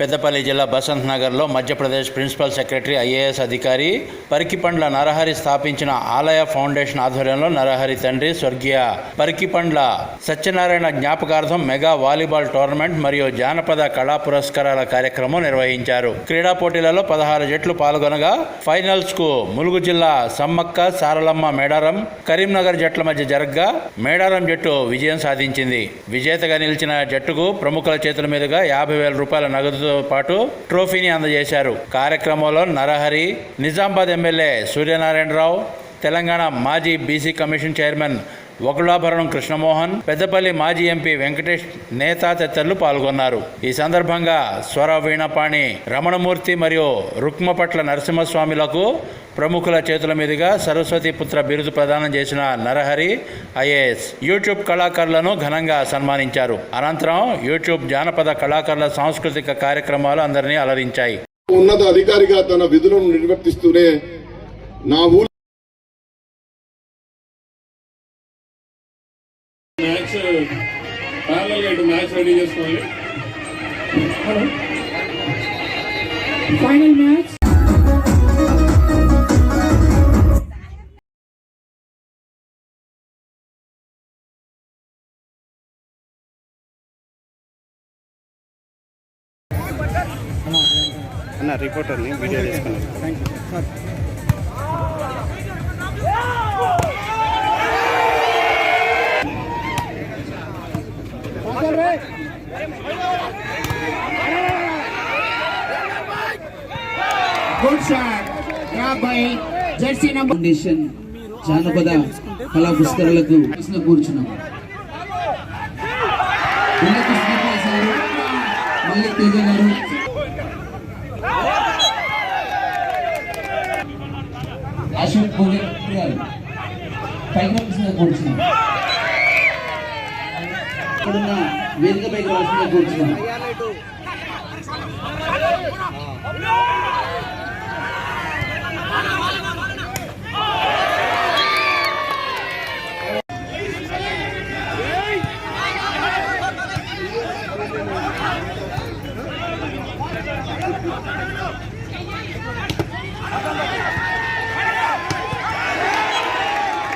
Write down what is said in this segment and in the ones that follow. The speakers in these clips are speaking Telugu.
పెద్దపల్లి జిల్లా బసంత్ నగర్లో మధ్యప్రదేశ్ ప్రిన్సిపల్ సెక్రటరీ ఐఏఎస్ అధికారి పరికిపండ్ల నరహరి స్థాపించిన ఆలయ ఫౌండేషన్ ఆధ్వర్యంలో నరహరి తండ్రి స్వర్గీయ పరికిపండ్ల సత్యనారాయణ జ్ఞాపకార్థం మెగా వాలీబాల్ టోర్నమెంట్ మరియు జానపద కళా పురస్కారాల కార్యక్రమం నిర్వహించారు. క్రీడా పోటీలలో పదహారు జట్లు పాల్గొనగా ఫైనల్స్కు ములుగు జిల్లా సమ్మక్క సారలమ్మ మేడారం కరీంనగర్ జట్ల మధ్య జరగ్గా మేడారం జట్టు విజయం సాధించింది. విజేతగా నిలిచిన జట్టుకు ప్రముఖుల చేతుల మీదుగా యాభై వేల రూపాయల నగదుతో పాటు ట్రోఫీని అందజేశారు. కార్యక్రమంలో నరహరి నిజామాబాద్ ఎమ్మెల్యే సూర్యనారాయణరావు తెలంగాణ మాజీ BC commission chairman Vakulabharanam Krishnamohan Peddapalli మాజీ ఎంపీ వెంకటేష్ నేత తదితరులు పాల్గొన్నారు. ఈ సందర్భంగా స్వర వీణపాణి రమణమూర్తి మరియు రుక్మపట్ల నరసింహస్వామిలకు ప్రముఖుల చేతుల మీదుగా సరస్వతి పుత్ర బిరుదు ప్రదానం చేసిన నరహరి ఐఏఎస్ యూట్యూబ్ కళాకారులను ఘనంగా సన్మానించారు. అనంతరం యూట్యూబ్ జానపద కళాకారుల సాంస్కృతిక కార్యక్రమాలు అందరినీ అలరించాయి. ఉన్నత అధికారిగా తన విధులను నిర్వర్తిస్తూనే నా రిపోర్టర్ని వీడియో తీసుకున్నాను. ఫౌండేషన్ జానపద కళా పుస్తకాలకు కూర్చున్నాం. మళ్ళీ తేజ గారు అశోక్ భోగర్ గారు పైన కూర్చున్నాం ఇప్పుడున్న వేదిక పైకి రావాల్సిందిగా కూర్చున్నాం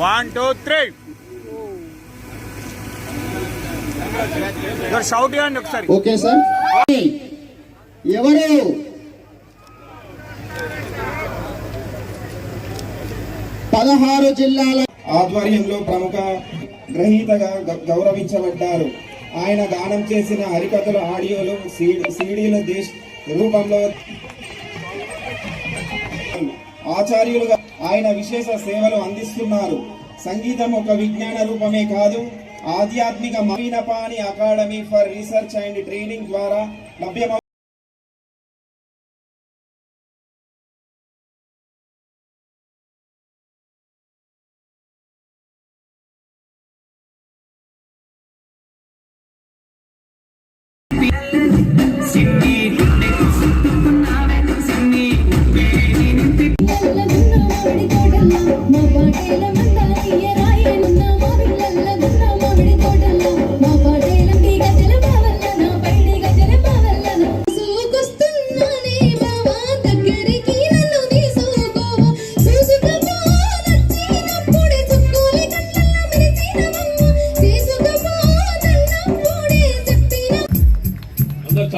వన్ టూ త్రీ షౌట్ చేయండి ఒకసారి. ఓకే సార్ ఎవరు? పదహారు జిల్లాల ఆధ్వర్యంలో ప్రముఖ గ్రహీతగా గ- గౌరవించబడ్డారు. ఆయన గానం చేసిన హరికథల ఆడియోలు సీడీల దేశ రూపంలో ఆచార్యులుగా ఆయన విశేష సేవలు అందిస్తున్నారు. సంగీతం ఒక విజ్ఞాన రూపమే కాదు ఆధ్యాత్మిక మవీనపాణి academy for research and training ద్వారా లభ్యమవు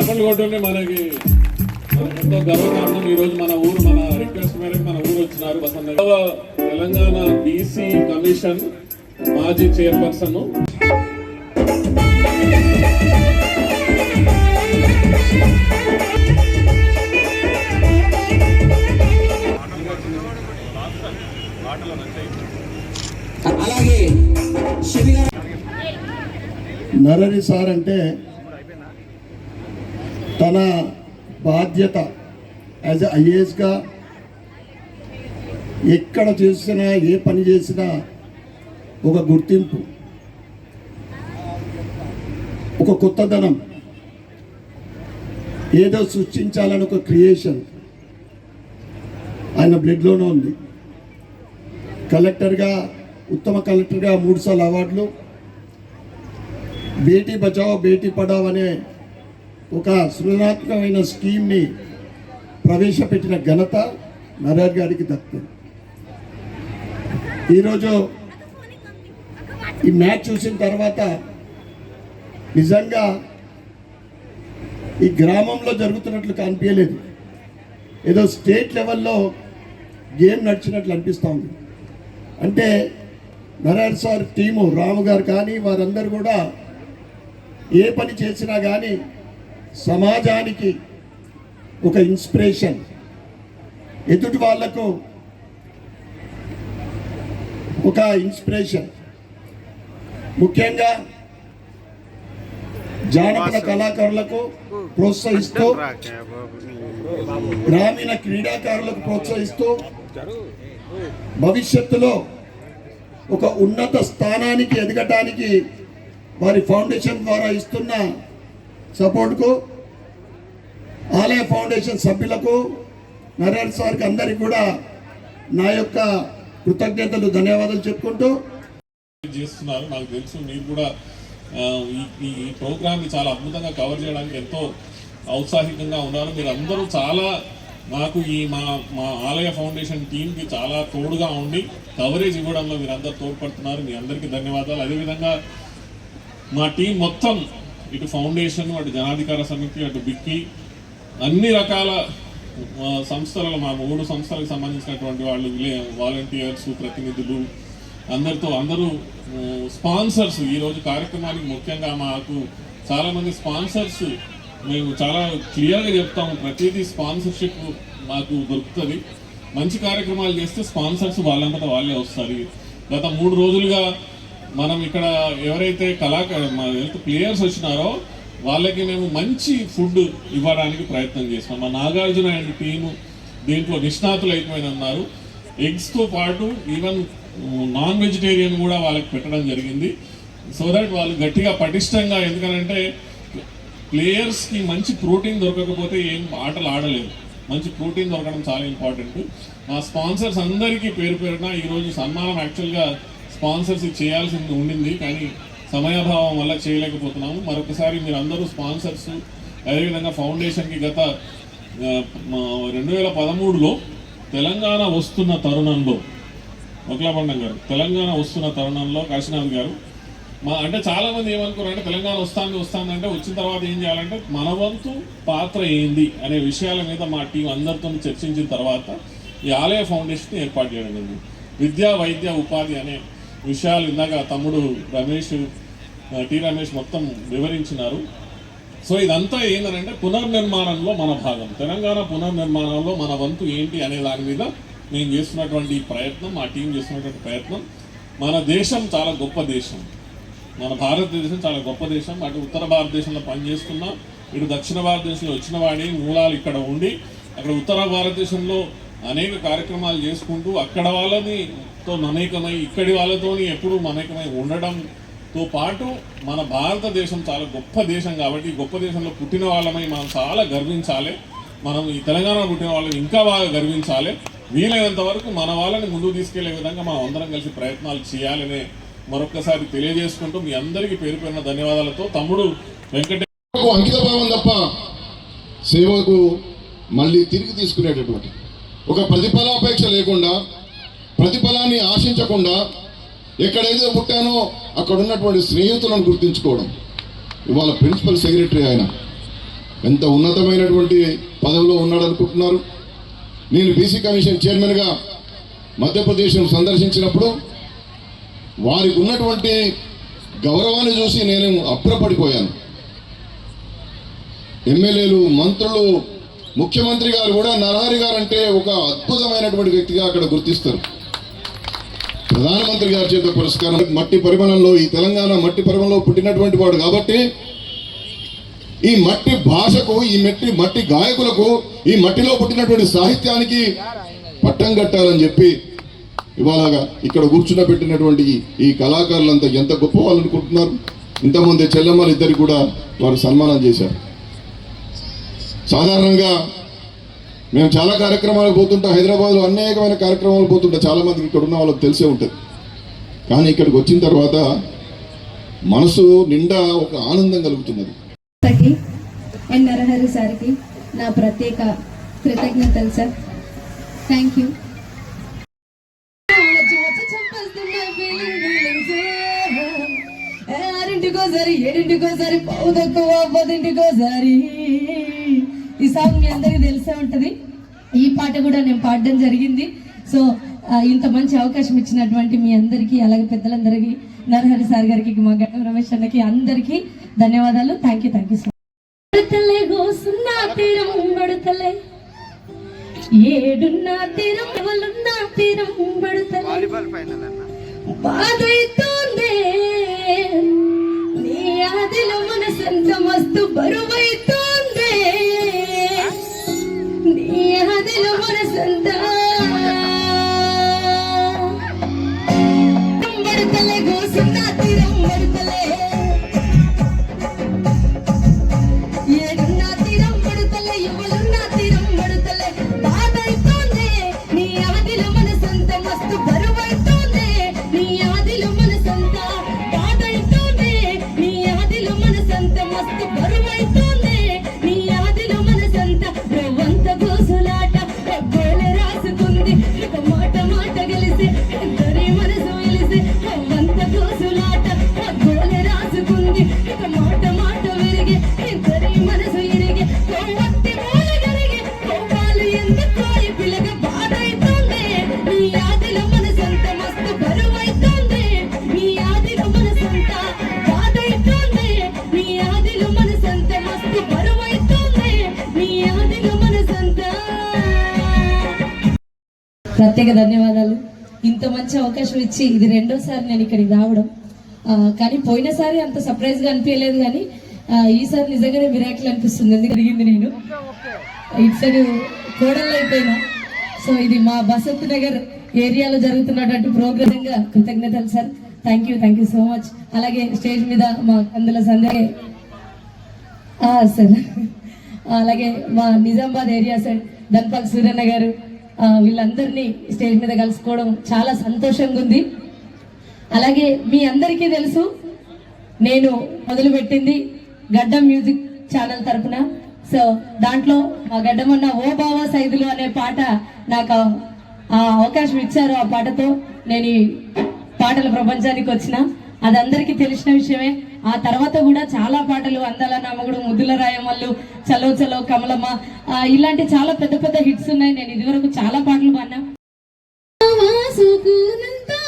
చప్పట్లు కొట్టుంటే మనకి. మనకు ఎంతో గర్వకారణం ఈ రోజు మన ఊరు మన రిక్వెస్ట్ మేరకు మన ఊరు వచ్చినారు వసంత తెలంగాణ బీసీ కమిషన్ మాజీ చైర్పర్సన్. అలాగే నరరి సార్ అంటే తన బాధ్యత యాజ్ ఐఏఎస్గా ఎక్కడ చేసినా ఏ పని చేసినా ఒక గుర్తింపు ఒక కొత్తదనం ఏదో సృష్టించాలని ఒక క్రియేషన్ ఆయన బ్లడ్లోనే ఉంది. కలెక్టర్గా ఉత్తమ కలెక్టర్గా మూడుసార్లు అవార్డులు. బేటీ బచావో బేటీ పడావ్ అనే ఒక సృజనాత్మకమైన స్కీమ్ని ప్రవేశపెట్టిన ఘనత నరేర్ గారికి దక్కుతుంది ఈరోజు ఈ మ్యాచ్ చూసిన తర్వాత నిజంగా ఈ గ్రామంలో జరుగుతున్నట్లు కనిపించలేదు. ఏదో స్టేట్ లెవెల్లో గేమ్ నడిచినట్లు అనిపిస్తూ ఉంది. అంటే నరేర్ సార్ టీము రాము గారు కానీ వారందరూ కూడా ఏ పని చేసినా కానీ సమాజానికి ఒక ఇన్స్పిరేషన్. ఎదుటి వాళ్ళకు ఒక ఇన్స్పిరేషన్. ముఖ్యంగా జానపద కళాకారులకు ప్రోత్సహిస్తూ గ్రామీణ క్రీడాకారులకు ప్రోత్సహిస్తూ భవిష్యత్తులో ఒక ఉన్నత స్థానానికి ఎదగటానికి వారి ఫౌండేషన్ ద్వారా ఇస్తున్న సపోర్ట్కు ఆలయ ఫౌండేషన్ సభ్యులకు నరేన్ సార్కి అందరికీ కూడా నా యొక్క కృతజ్ఞతలు ధన్యవాదాలు చెప్పుకుంటూ. చేస్తున్నారు. నాకు తెలుసు మీరు కూడా ఈ ఈ ప్రోగ్రామ్ని చాలా అద్భుతంగా కవర్ చేయడానికి ఎంతో ఔత్సాహికంగా ఉన్నారు. మీరు అందరూ చాలా నాకు ఈ మా మా ఆలయ ఫౌండేషన్ టీంకి చాలా తోడుగా ఉండి కవరేజ్ ఇవ్వడంలో మీరు అందరు తోడ్పడుతున్నారు. మీ అందరికీ ధన్యవాదాలు. అదేవిధంగా మా టీం మొత్తం ఇటు ఫౌండేషన్ అటు జనాధికార సమితి అటు బిక్కి అన్ని రకాల సంస్థలు మా మూడు సంస్థలకు సంబంధించినటువంటి వాళ్ళు వాలంటీర్స్ ప్రతినిధులు అందరితో అందరూ స్పాన్సర్స్. ఈరోజు కార్యక్రమానికి ముఖ్యంగా మాకు చాలామంది స్పాన్సర్స్ మేము చాలా క్లియర్గా చెప్తాము. ప్రతిదీ స్పాన్సర్షిప్ మాకు దొరుకుతుంది. మంచి కార్యక్రమాలు చేస్తే స్పాన్సర్స్ వాళ్ళంతటా వాళ్ళే వస్తారు. గత మూడు రోజులుగా మనం ఇక్కడ ఎవరైతే కళాకారు మా హెల్త్ ప్లేయర్స్ వచ్చినారో వాళ్ళకి మేము మంచి ఫుడ్ ఇవ్వడానికి ప్రయత్నం చేస్తాం. మా నాగార్జున అండ్ టీము దీంట్లో నిష్ణాతులు అయిపోయిన ఉన్నారు. ఎగ్స్తో పాటు ఈవెన్ నాన్ వెజిటేరియన్ కూడా వాళ్ళకి పెట్టడం జరిగింది. సో దట్ వాళ్ళు గట్టిగా పటిష్టంగా ఎందుకనంటే ప్లేయర్స్కి మంచి ప్రోటీన్ దొరకకపోతే ఏం ఆటలు ఆడలేరు. మంచి ప్రోటీన్ దొరకడం చాలా ఇంపార్టెంట్. మా స్పాన్సర్స్ అందరికీ పేరు పేరున ఈరోజు సన్మానం యాక్చువల్గా స్పాన్సర్స్ చేయాల్సింది ఉండింది కానీ సమయాభావం వల్ల చేయలేకపోతున్నాము. మరొకసారి మీరు అందరూ స్పాన్సర్స్ అదేవిధంగా ఫౌండేషన్కి గత రెండు వేల పదమూడులో తెలంగాణ వస్తున్న తరుణంలో ఒకలాబండం గారు తెలంగాణ వస్తున్న తరుణంలో కాశీనాథ్ గారు మా అంటే చాలామంది ఏమనుకున్నారంటే తెలంగాణ వస్తాంది వస్తానంటే వచ్చిన తర్వాత ఏం చేయాలంటే మన వంతు పాత్ర ఏంది అనే విషయాల మీద మా టీం అందరితో చర్చించిన తర్వాత ఈ ఆలయ ఫౌండేషన్ ఏర్పాటు చేయడం జరిగింది. విద్యా వైద్య ఉపాధి అనే విషయాలు ఇందాక తమ్ముడు రమేష్ టి రమేష్ మొత్తం వివరించినారు. సో ఇదంతా ఏంటంటే పునర్నిర్మాణంలో మన భాగం. తెలంగాణ పునర్నిర్మాణంలో మన వంతు ఏంటి అనే దాని మీద నేను చేస్తున్నటువంటి ప్రయత్నం మా టీం చేస్తున్నటువంటి ప్రయత్నం. మన దేశం చాలా గొప్ప దేశం. మన భారతదేశం చాలా గొప్ప దేశం. అటు ఉత్తర భారతదేశంలో పనిచేస్తున్నా ఇటు దక్షిణ భారతదేశంలో వచ్చిన వాడి మూలాలు ఇక్కడ ఉండి అక్కడ ఉత్తర భారతదేశంలో అనేక కార్యక్రమాలు చేసుకుంటూ అక్కడ వాళ్ళని తో మమేకమై ఇక్కడి వాళ్ళతోని ఎప్పుడూ మమేకమై ఉండడంతో పాటు మన భారతదేశం చాలా గొప్ప దేశం కాబట్టి గొప్ప దేశంలో పుట్టిన వాళ్ళమై మనం చాలా గర్వించాలి. మనం ఈ తెలంగాణ పుట్టిన వాళ్ళని ఇంకా బాగా గర్వించాలి. వీలైనంత వరకు మన వాళ్ళని ముందుకు తీసుకెళ్ళే విధంగా మనం అందరం కలిసి ప్రయత్నాలు చేయాలనే మరొకసారి తెలియజేసుకుంటూ మీ అందరికీ పేరు పేరున ధన్యవాదాలతో తమ్ముడు వెంకటేశ్వరకు అంకితభావం అంకిత భావం తప్ప సేవకు మళ్ళీ తిరిగి తీసుకునేటటువంటి ఒక ప్రతిఫలాపేక్ష లేకుండా ప్రతిఫలాన్ని ఆశించకుండా ఎక్కడైతే పుట్టానో అక్కడ ఉన్నటువంటి స్నేహితులను గుర్తించుకోవడం. ఇవాళ ప్రిన్సిపల్ సెక్రటరీ ఆయన ఎంత ఉన్నతమైనటువంటి పదవిలో ఉన్నాడనుకుంటున్నారు. నేను బీసీ కమిషన్ చైర్మన్గా మధ్యప్రదేశ్ను సందర్శించినప్పుడు వారికి ఉన్నటువంటి గౌరవాన్ని చూసి నేను అప్రపడిపోయాను. ఎమ్మెల్యేలు మంత్రులు ముఖ్యమంత్రి గారు కూడా నరహరి గారు అంటే ఒక అద్భుతమైనటువంటి వ్యక్తిగా అక్కడ గుర్తిస్తారు. ప్రధానమంత్రి గారి చేత పురస్కారం. మట్టి పరిమళంలో ఈ తెలంగాణ మట్టి పరిమళంలో పుట్టినటువంటి వాడు కాబట్టి ఈ మట్టి భాషకు ఈ మట్టి మట్టి గాయకులకు ఈ మట్టిలో పుట్టినటువంటి సాహిత్యానికి పట్టం కట్టాలని చెప్పి ఇవాళ ఇక్కడ కూర్చున్న పెట్టినటువంటి ఈ- కళాకారులంతా ఎంత గొప్ప వాళ్ళు అనుకుంటున్నారు. ఇంతకుముందే చెల్లెమ్మలు ఇద్దరికి కూడా వారు సన్మానం చేశారు. సాధారణంగా మేము చాలా కార్యక్రమాలకు పోతుంటాం. హైదరాబాద్లో అనేకమైన కార్యక్రమాలు పోతుంటాం. చాలా మందికి ఇక్కడ ఉన్న వాళ్ళకి తెలిసే ఉంటుంది. కానీ ఇక్కడికి వచ్చిన తర్వాత మనసు నిండా ఒక ఆనందం కలుగుతున్నది. ఎన్ నరహరి సార్కి నా ప్రత్యేక కృతజ్ఞతలు సార్. థ్యాంక్ యూ ఆరింటికోసారి ఏడింటికోసారి పావు తక్కువ పదింటికోసారి. ఈ సాంగ్ మీ అందరికీ తెలిసే ఉంటది. ఈ పాట కూడా నేను పాడడం జరిగింది. సో ఇంత మంచి అవకాశం ఇచ్చినటువంటి మీ అందరికీ అలాగే పెద్దలందరికీ నరహరి సార్ గారికి మా గడ్డం రమేష్ అన్నకి అందరికీ ధన్యవాదాలు. Thank you thank you so బడుతలే గోసున్నా తీరం బడుతలే ఏడున్నా తీరం ఎవలున్నా తీరం బడుతలే బాధైతోందే. నీ ఆదిలో మనసంత మస్తు బరువైతోందే. ఆదిలో మనసంత బడుతలే ప్రత్యేక ధన్యవాదాలు. ఇంత మంచి అవకాశం ఇచ్చి ఇది రెండోసారి నేను ఇక్కడికి రావడం. కానీ పోయినసారి అంత సర్ప్రైజ్గా అనిపించలేదు కానీ ఈసారి నిజంగానే విరాకులు అనిపిస్తుంది. ఎందుకు జరిగింది నేను? ఇటు సైడ్ కోడళ్ళు అయిపోయినా. సో ఇది మా బసంత్ నగర్ ఏరియాలో జరుగుతున్నటువంటి ప్రోగ్రాంగా కృతజ్ఞతలు sir. Thank you thank you so much అలాగే స్టేజ్ మీద మా అందులో సందే సార్. అలాగే మా నిజామాబాద్ ఏరియా సార్ ధన్పాల్ సూర్యన్న గారు. వీళ్ళందరినీ స్టేజ్ మీద కలుసుకోవడం చాలా సంతోషంగా ఉంది. అలాగే మీ అందరికీ తెలుసు నేను మొదలుపెట్టింది గడ్డం మ్యూజిక్ ఛానల్ తరపున. సో దాంట్లో మా గడ్డమన్న ఓ బావా సైదులు అనే పాట నాకు ఆ అవకాశం ఇచ్చారు ఆ పాటతో. నేను ఈ పాటల ప్రపంచానికి వచ్చిన. అది అందరికీ తెలిసిన విషయమే. ఆ తర్వాత కూడా చాలా పాటలు అందాల నామగుడు ముద్దుల రాయమల్లు చలో చలో కమలమ్మ ఇలాంటి చాలా పెద్ద పెద్ద హిట్స్ ఉన్నాయి. నేను ఇదివరకు చాలా పాటలు పాడినా. వాసుకునంతా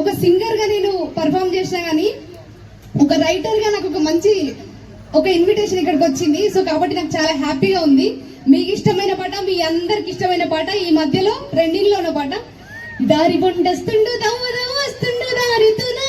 ఒక సింగర్గా నేను పర్ఫామ్ చేసినా గానీ ఒక రైటర్గా నాకు ఒక మంచి ఒక ఇన్విటేషన్ ఇక్కడికి వచ్చింది. సో కాబట్టి నాకు చాలా హ్యాపీగా ఉంది. మీకు ఇష్టమైన పాట మీ అందరికి ఇష్టమైన పాట ఈ మధ్యలో ట్రెండింగ్లో ఉన్న పాట. దారి బొండస్తుండు దవ్వదా వస్తుండు దారితున్నా